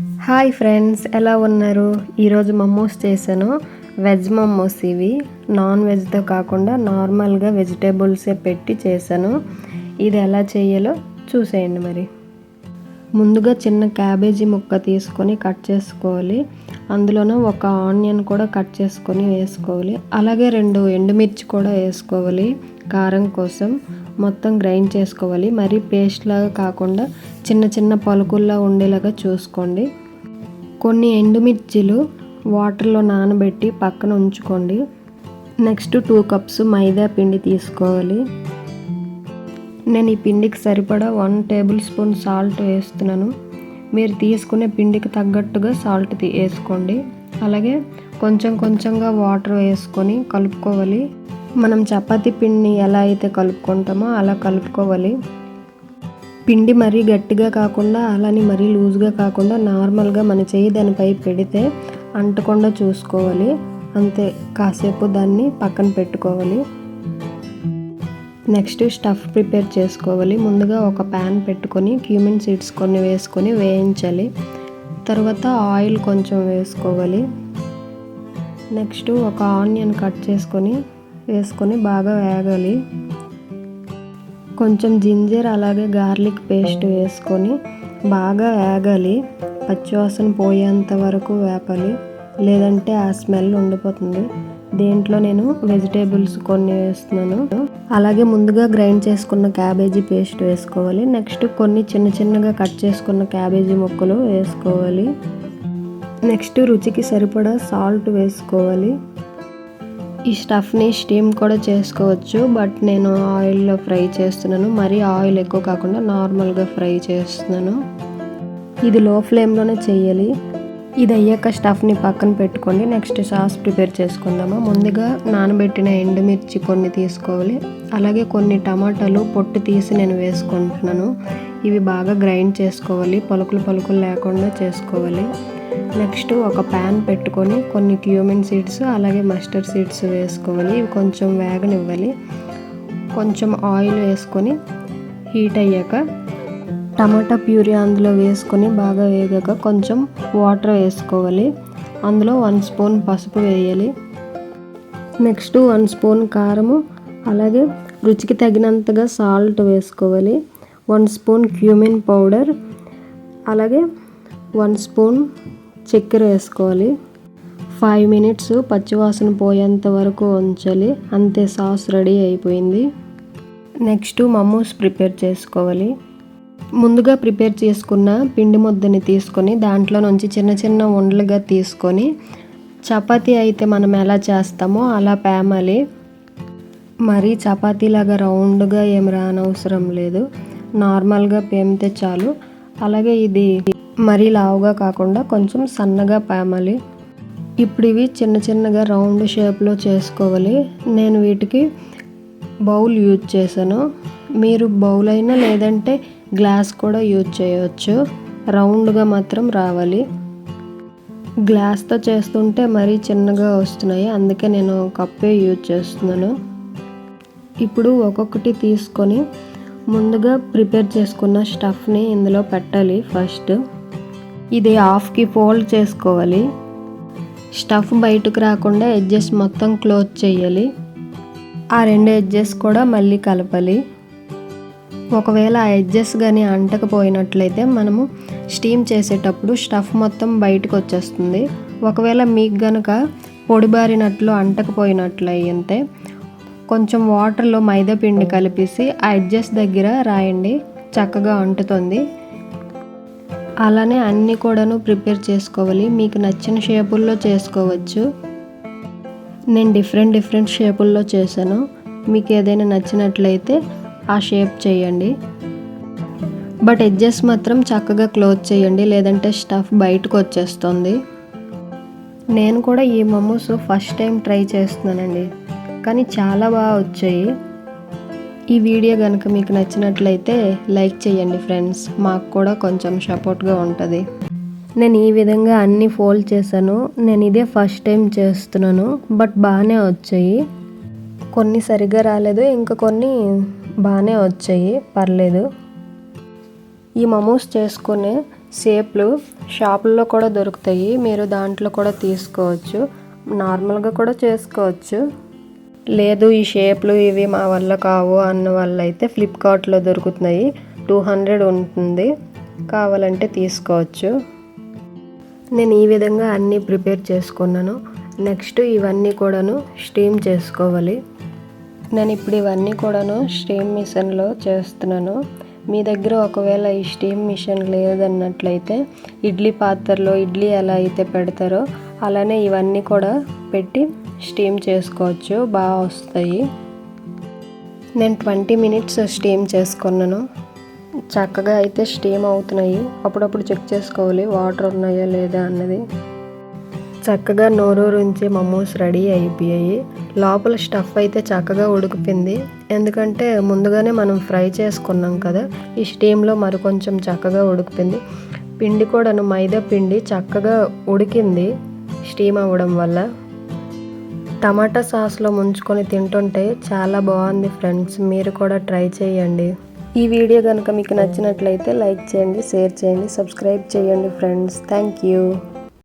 Hi friends ఎలా ఉన్నారు? ఈరోజు మమ్మోస్ చేశాను. వెజ్ మమ్మోస్ ఇవి. నాన్ వెజ్తో కాకుండా నార్మల్గా వెజిటేబుల్సే పెట్టి చేశాను. ఇది ఎలా చేయాలో చూసేయండి మరి. ముందుగా చిన్న క్యాబేజీ ముక్క తీసుకొని కట్ చేసుకోవాలి. అందులోనూ ఒక ఆనియన్ కూడా కట్ చేసుకొని వేసుకోవాలి. అలాగే రెండు ఎండుమిర్చి కూడా వేసుకోవాలి. కారం కోసం మొత్తం గ్రైండ్ చేసుకోవాలి. మరి పేస్ట్ లాగా కాకుండా చిన్న చిన్న పలుకుల్లో ఉండేలాగా చూసుకోండి. కొన్ని ఎండుమిర్చిలు వాటర్లో నానబెట్టి పక్కన ఉంచుకోండి. నెక్స్ట్ టూ కప్స్ మైదా పిండి తీసుకోవాలి. నేను ఈ పిండికి సరిపడా వన్ టేబుల్ స్పూన్ సాల్ట్ వేస్తున్నాను. మీరు తీసుకునే పిండికి తగ్గట్టుగా సాల్ట్ వేసుకోండి. అలాగే కొంచెం కొంచెంగా వాటర్ వేసుకొని కలుపుకోవాలి. మనం చపాతీ పిండిని ఎలా అయితే కలుపుకుంటామో అలా కలుపుకోవాలి. పిండి మరీ గట్టిగా కాకుండా అలానే మరీ లూజ్గా కాకుండా నార్మల్గా మన చేయి దానిపై పెడితే అంటకుండా చూసుకోవాలి. అంతే కాసేపు దాన్ని పక్కన పెట్టుకోవాలి. నెక్స్ట్ స్టఫ్ ప్రిపేర్ చేసుకోవాలి. ముందుగా ఒక ప్యాన్ పెట్టుకొని క్యూమిన్ సీడ్స్ కొన్ని వేసుకొని వేయించాలి. తర్వాత ఆయిల్ కొంచెం వేసుకోవాలి. నెక్స్ట్ ఒక ఆనియన్ కట్ చేసుకొని వేసుకొని బాగా వేగాలి. కొంచెం జింజర్ అలాగే గార్లిక్ పేస్ట్ వేసుకొని బాగా వేగాలి పచ్చివాసన పోయేంత వరకు వేపాలి. లేదంటే ఆ స్మెల్ ఉండిపోతుంది. దేంట్లో నేను వెజిటేబుల్స్ కొన్ని వేస్తున్నాను. అలాగే ముందుగా గ్రైండ్ చేసుకున్న క్యాబేజీ పేస్ట్ వేసుకోవాలి. నెక్స్ట్ కొన్ని చిన్న చిన్నగా కట్ చేసుకున్న క్యాబేజీ ముక్కలు వేసుకోవాలి. నెక్స్ట్ రుచికి సరిపడా సాల్ట్ వేసుకోవాలి. ఈ స్టఫ్ని స్టీమ్ కూడా చేసుకోవచ్చు బట్ నేను ఆయిల్లో ఫ్రై చేస్తున్నాను. మరీ ఆయిల్ ఎక్కువ కాకుండా నార్మల్గా ఫ్రై చేస్తున్నాను. ఇది లో ఫ్లేమ్లోనే చేయాలి. ఇది అయ్యాక స్టఫ్ని పక్కన పెట్టుకోండి. నెక్స్ట్ సాస్ ప్రిపేర్ చేసుకుందాము. ముందుగా నానబెట్టిన ఎండుమిర్చి కొన్ని తీసుకోవాలి. అలాగే కొన్ని టమాటాలు పొట్టు తీసి నేను వేసుకుంటున్నాను. ఇవి బాగా గ్రైండ్ చేసుకోవాలి. పలుకులు పలుకులు లేకుండా చేసుకోవాలి. నెక్స్ట్ ఒక ప్యాన్ పెట్టుకొని కొన్ని క్యూమిన్ సీడ్స్ అలాగే మస్టర్డ్ సీడ్స్ వేసుకోవాలి ఇవి కొంచెం వేగనివ్వాలి. కొంచెం ఆయిల్ వేసుకొని హీట్ అయ్యాక టమాటా ప్యూరీ అందులో వేసుకొని బాగా వేగాక కొంచెం వాటర్ వేసుకోవాలి. అందులో వన్ స్పూన్ పసుపు వేయాలి. నెక్స్ట్ వన్ స్పూన్ కారము అలాగే రుచికి తగినంతగా సాల్ట్ వేసుకోవాలి. వన్ స్పూన్ క్యూమిన్ పౌడర్ అలాగే వన్ స్పూన్ చక్కెర వేసుకోవాలి. ఫైవ్ మినిట్స్ పచ్చివాసన పోయేంత వరకు ఉంచాలి. అంతే సాస్ రెడీ అయిపోయింది. నెక్స్ట్ మమ్మూస్ ప్రిపేర్ చేసుకోవాలి. ముందుగా ప్రిపేర్ చేసుకున్న పిండి ముద్దని తీసుకొని దాంట్లో నుంచి చిన్న చిన్న ఉండలుగా తీసుకొని చపాతీ అయితే మనం ఎలా చేస్తామో అలా పేమాలి. మరి చపాతీలాగా రౌండ్గా ఏం రానవసరం లేదు. నార్మల్గా పేమితే చాలు. అలాగే ఇది మరీ లావుగా కాకుండా కొంచెం సన్నగా పామాలి ఇప్పుడు ఇవి చిన్న చిన్నగా రౌండ్ షేప్లో చేసుకోవాలి. నేను వీటికి బౌల్ యూజ్ చేశాను. మీరు బౌల్ అయినా లేదంటే గ్లాస్ కూడా యూజ్ చేయవచ్చు రౌండ్గా మాత్రం రావాలి. గ్లాస్తో చేస్తుంటే మరీ చిన్నగా వస్తున్నాయి. అందుకే నేను కప్పే యూజ్ చేస్తున్నాను. ఇప్పుడు ఒక్కొక్కటి తీసుకొని ముందుగా ప్రిపేర్ చేసుకున్న స్టఫ్ని ఇందులో పెట్టాలి ఫస్ట్. ఇది హాఫ్కి ఫోల్డ్ చేసుకోవాలి. స్టఫ్ బయటకు రాకుండా ఎడ్జెస్ మొత్తం క్లోజ్ చేయాలి. ఆ రెండు ఎడ్జెస్ కూడా మళ్ళీ కలపాలి. ఒకవేళ ఆ ఎడ్జెస్ కానీ అంటకపోయినట్లయితే మనము స్టీమ్ చేసేటప్పుడు స్టఫ్ మొత్తం బయటకు వచ్చేస్తుంది. ఒకవేళ మీకు గనక పొడిబారినట్లు అంటకపోయినట్లు అయ్యింటే కొంచెం వాటర్లో మైదా పిండి కలిపేసి ఆ ఎడ్జెస్ దగ్గర రాయండి. చక్కగా అంటుతుంది. అలానే అన్నీ కూడాను ప్రిపేర్ చేసుకోవాలి. మీకు నచ్చిన షేపుల్లో చేసుకోవచ్చు. నేను డిఫరెంట్ డిఫరెంట్ షేపుల్లో చేశాను. మీకు ఏదైనా నచ్చినట్లయితే ఆ షేప్ చేయండి. బట్ ఎడ్జెస్ మాత్రం చక్కగా క్లోజ్ చేయండి. లేదంటే స్టఫ్ బయటకు వచ్చేస్తుంది. నేను కూడా ఈ మమోస్ ఫస్ట్ టైం ట్రై చేస్తున్నానండి. కానీ చాలా బాగా వచ్చాయి. ఈ వీడియో కనుక మీకు నచ్చినట్లయితే లైక్ చేయండి ఫ్రెండ్స్. మాకు కూడా కొంచెం సపోర్ట్గా ఉంటుంది. నేను ఈ విధంగా అన్నీ ఫోల్డ్ చేశాను. నేను ఇదే ఫస్ట్ టైం చేస్తున్నాను. బట్ బాగానే వచ్చాయి. కొన్ని సరిగ్గా రాలేదు. ఇంకా కొన్ని బాగానే వచ్చాయి. పర్లేదు. ఈ మమోస్ చేసుకునే షేప్లు షాపుల్లో కూడా దొరుకుతాయి. మీరు దాంట్లో కూడా తీసుకోవచ్చు. నార్మల్గా కూడా చేసుకోవచ్చు. లేదు ఈ షేప్లు ఇవి మా వల్ల కావు అన్న వల్ల అయితే ఫ్లిప్కార్ట్లో దొరుకుతున్నాయి. టూ హండ్రెడ్ ఉంటుంది. కావాలంటే తీసుకోవచ్చు. నేను ఈ విధంగా అన్నీ ప్రిపేర్ చేసుకున్నాను. నెక్స్ట్ ఇవన్నీ కూడాను స్టీమ్ చేసుకోవాలి. నేను ఇప్పుడు ఇవన్నీ కూడాను స్టీమ్ మిషన్లో చేస్తున్నాను. మీ దగ్గర ఒకవేళ ఈ స్టీమ్ మిషన్ లేదన్నట్లయితే ఇడ్లీ పాత్రలో ఇడ్లీ ఎలా అయితే పెడతారో అలానే ఇవన్నీ కూడా పెట్టి స్టీమ్ చేసుకోవచ్చు. బాగా వస్తాయి. నేను ట్వంటీ మినిట్స్ స్టీమ్ చేసుకున్నాను. చక్కగా అయితే స్టీమ్ అవుతున్నాయి. అప్పుడప్పుడు చెక్ చేసుకోవాలి. వాటర్ ఉన్నాయా లేదా అన్నది. చక్కగా నోరూరించి మమోస్ రెడీ అయిపోయాయి. లోపల స్టఫ్ అయితే చక్కగా ఉడికిపోయింది. ఎందుకంటే ముందుగానే మనం ఫ్రై చేసుకున్నాం కదా ఈ స్టీమ్లో మరి కొంచెం చక్కగా ఉడికిపోయింది. పిండి కూడాను మైదా పిండి చక్కగా ఉడికింది స్టీమ్ అవ్వడం వల్ల. టమాటా సాస్లో ముంచుకొని తింటుంటే చాలా బాగుంది ఫ్రెండ్స్. మీరు కూడా ట్రై చేయండి. ఈ వీడియో కనుక మీకు నచ్చినట్లయితే లైక్ చేయండి షేర్ చేయండి సబ్స్క్రైబ్ చేయండి ఫ్రెండ్స్. Thank you.